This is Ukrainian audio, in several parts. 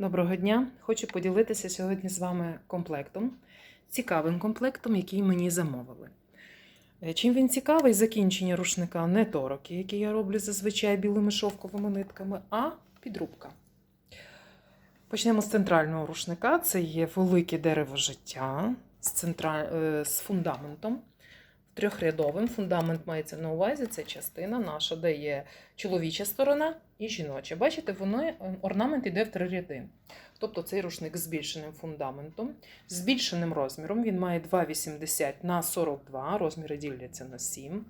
Доброго дня! Хочу поділитися сьогодні з вами комплектом, цікавим комплектом, який мені замовили. Е, Чим він цікавий? Закінчення рушника не тороки, які я роблю зазвичай білими шовковими нитками, а підрубка. Почнемо з центрального рушника. Це є велике дерево життя з, центра... е, з фундаментом. Трьохрядовим фундамент мається на увазі, це частина наша, де є чоловіча сторона і жіноча. Бачите, воно е, орнамент йде в три ряди. Тобто цей рушник з збільшеним фундаментом, збільшеним розміром. Він має 2,80 на 42, розміри діляться на 7.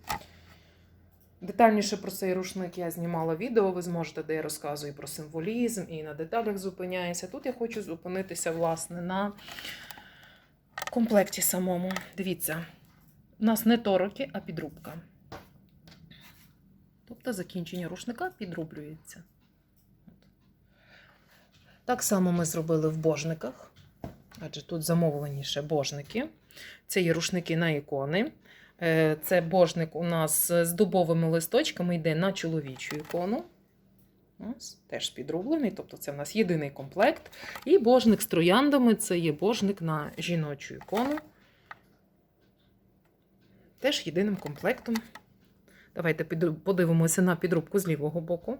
Детальніше про цей рушник я знімала відео, ви зможете, де я розказую про символізм і на деталях зупиняюся. Тут я хочу зупинитися, власне, на комплекті самому. Дивіться, у нас не тороки, а підрубка. Тобто закінчення рушника підрублюється. Так само ми зробили в божниках, адже тут замовлені ще божники. Це є рушники на ікони. Е, Це божник у нас з дубовими листочками йде на чоловічу ікону. Ось, теж підрублений, тобто це в нас єдиний комплект. І божник з трояндами це є божник на жіночу ікону. Теж єдиним комплектом. Давайте подивимося на підрубку з лівого боку.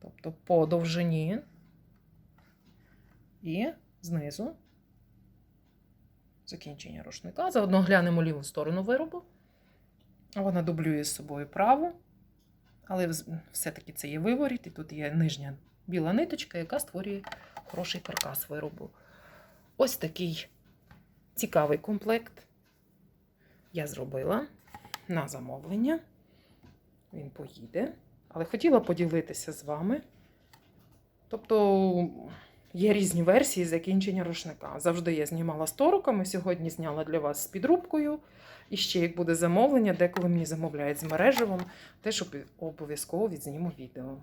Тобто по довжині і знизу закінчення рушника. Заодно глянемо ліву сторону виробу. Вона дублює з собою праву, але все-таки це є виворіт, і тут є нижня біла ниточка, яка створює хороший каркас виробу. Ось такий цікавий комплект я зробила на замовлення. Він поїде. Але хотіла поділитися з вами. Тобто є різні версії закінчення рушника. Завжди я знімала з тороками, сьогодні зняла для вас з підрубкою. І ще як буде замовлення, деколи мені замовляють з мережевим, теж обов'язково відзніму відео.